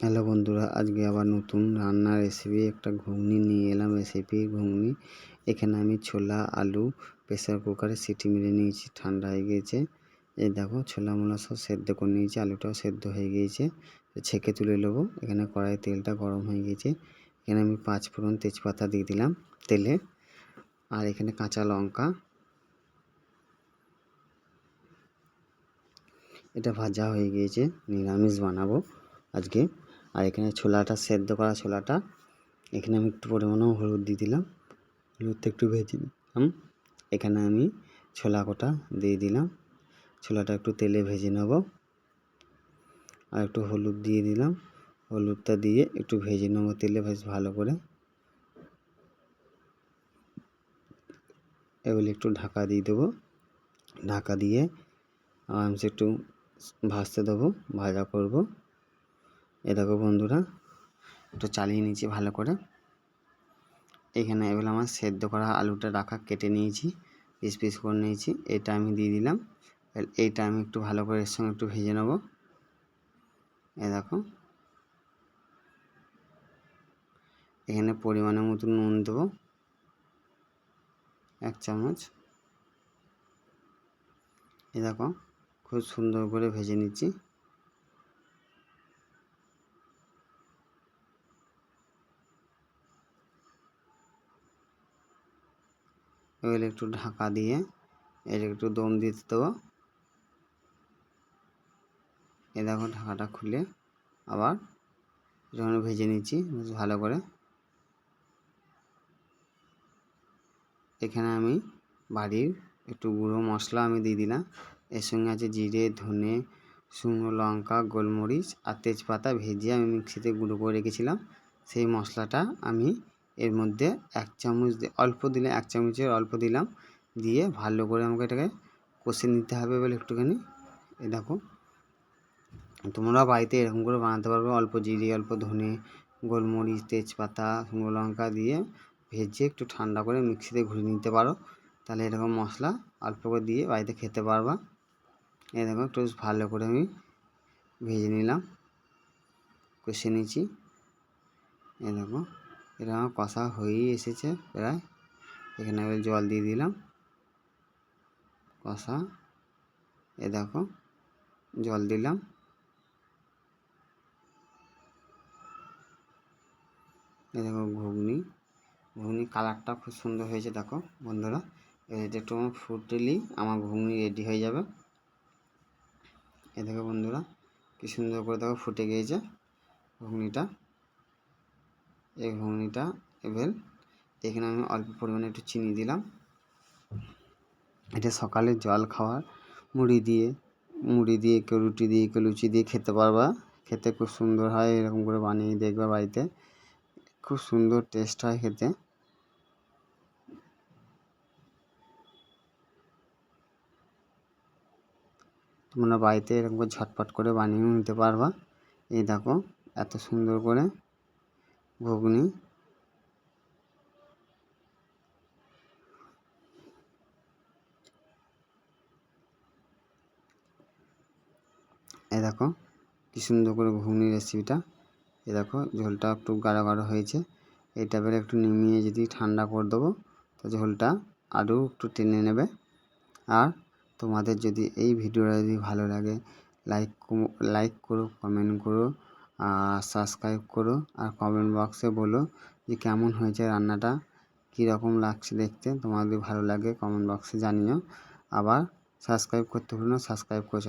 Hello বন্ধুরা, আজকে আবার নতুন রান্নার রেসিপি একটা ঘুগনি নিয়ে এলাম রেসিপি ঘুগনি। এখানে আমি ছোলা, আলু, প্রেসার কুকারে সিটি মেরে নিয়েছি, ঠান্ডা হয়ে গিয়েছে। এই দেখো, ছোলা মোলা সব সেদ্ধ করে নিয়েছি, আলুটাও সেদ্ধ হয়ে গিয়েছে। ছেঁকে তুলে নেব, এখানে কড়াই তেলটা গরম হয়ে গিয়েছে। এখানে আমি পাঁচ ফোড়ন তেজপাতা দিয়ে দিলাম তেলে। আর এখানে কাঁচা লঙ্কা। এটা ভাজা হয়ে গিয়েছে, নিরামিষ বানাবো আজকে। আর এখানে ছোলাটা সেদ্ধ করা ছোলাটা। এখানে আমি একটু পরিমাণেও হলুদ দিয়ে দিলাম। হলুদটা একটু ভেজে দিলাম এখানে আমি ছোলা কটা দিয়ে দিলাম। ছোলাটা একটু তেলে ভেজে নেব। আর একটু হলুদ দিয়ে দিলাম। হলুদটা দিয়ে একটু ভেজে নেব তেলে বেশ ভালো করে। এগুলি একটু ঢাকা দিয়ে দেবো। ঢাকা দিয়ে আরামসে একটু ভাজতে দেবো। ভাজা করব। এ দেখো বন্ধুরা, একটু চালিয়ে নিয়েছি ভালো করে। এখানে এগুলো আমার সেদ্ধ করা আলুটা রাখা কেটে নিয়েছি পিস পিস করে নিয়েছি। এটা আমি দিয়ে দিলাম। এইটা আমি একটু ভালো করে এর সঙ্গে একটু ভেজে নেব। এ দেখো। এখানে পরিমাণের মতো নুন দেবো, এক চামচ। এ দেখো, খুব সুন্দর করে ভেজে নিচ্ছি। এগুলো একটু ঢাকা দিয়ে এর একটু দম দিতে দেবো এ দেখো ঢাকাটা খুলে আবার যখন ভেজে নিচ্ছি ভালো করে। এখানে আমি বাড়ির একটু গুঁড়ো মশলা আমি দিয়ে দিলাম। এর সঙ্গে আছে জিরে, ধনে, শুকনো লঙ্কা, গোলমরিচ আর তেজপাতা ভেজে আমি মিক্সিতে গুঁড়ো করে রেখেছিলাম। সেই মশলাটা আমি এর মধ্যে এক চামচ অল্প দিলে এক চামচের অল্প দিলাম। দিয়ে ভালো করে আমাকে এটাকে কষে নিতে হবে বলে একটুখানি। এ দেখো তোমরা বাড়িতে এরকম করে বানাতে পারবে। অল্প জিরে, অল্প ধনে, গোলমরিচ, তেজপাতা, শুকনো লঙ্কা দিয়ে ভেজে একটু ঠান্ডা করে মিক্সিতে ঘুরিয়ে নিতে পারো। তাহলে এরকম মশলা অল্প করে দিয়ে বাড়িতে খেতে পারবা। এই দেখো, একটু ভালো করে আমি ভেজে নিলাম। কষে নিয়েছি। এই দেখো এটা আমার কষা হয়েই এসেছে প্রায়। এখানে আমি জল দিয়ে দিলাম। কষা এ দেখো, জল দিলাম। এ দেখো ঘুগনি। ঘুগনি কালারটা খুব সুন্দর হয়েছে, দেখো বন্ধুরা। এটা একটু ফুটলেই আমার ঘুগনি রেডি হয়ে যাবে। এ দেখো বন্ধুরা, কি সুন্দর করে দেখো ফুটে গিয়েছে ঘুগনিটা। এই ঘুগনিটা এবার এখানে আমি অল্প পরিমাণে একটু চিনি দিলাম। এটা সকালে জল খাওয়ার, মুড়ি দিয়ে মুড়ি দিয়ে, কেউ রুটি দিয়ে, কেউ লুচি দিয়ে খেতে পারবা। খেতে খুব সুন্দর হয়, এরকম করে বানিয়ে দেখবা বাড়িতে। খুব সুন্দর টেস্ট হয় খেতে। তোমরা বাড়িতে এরকম করে ঝটপট করে বানিয়ে নিতে পারবা। এই দেখো, এত সুন্দর করে। ঘুগনি। এ দেখো, কী সুন্দর করে ঘুগনির রেসিপিটা এ দেখো, ঝোলটা একটু গাঢ় গাঢ় হয়েছে। এটা এবারে একটু নিমিয়ে যদি ঠান্ডা করে দেবো, তো ঝোলটা আরও একটু টেনে নেবে। আর তোমাদের যদি এই ভিডিওটা যদি ভালো লাগে লাইক লাইক করো কমেন্ট করো। সাবস্ক্রাইব করো আর কমেন্ট বক্সে বলো যে কেমন হয়েছে রান্নাটা কীরকম লাগছে দেখতে, তোমাদের ভালো লাগে কমেন্ট বক্সে জানিও। আবার সাবস্ক্রাইব করতে ভুলো না সাবস্ক্রাইব করে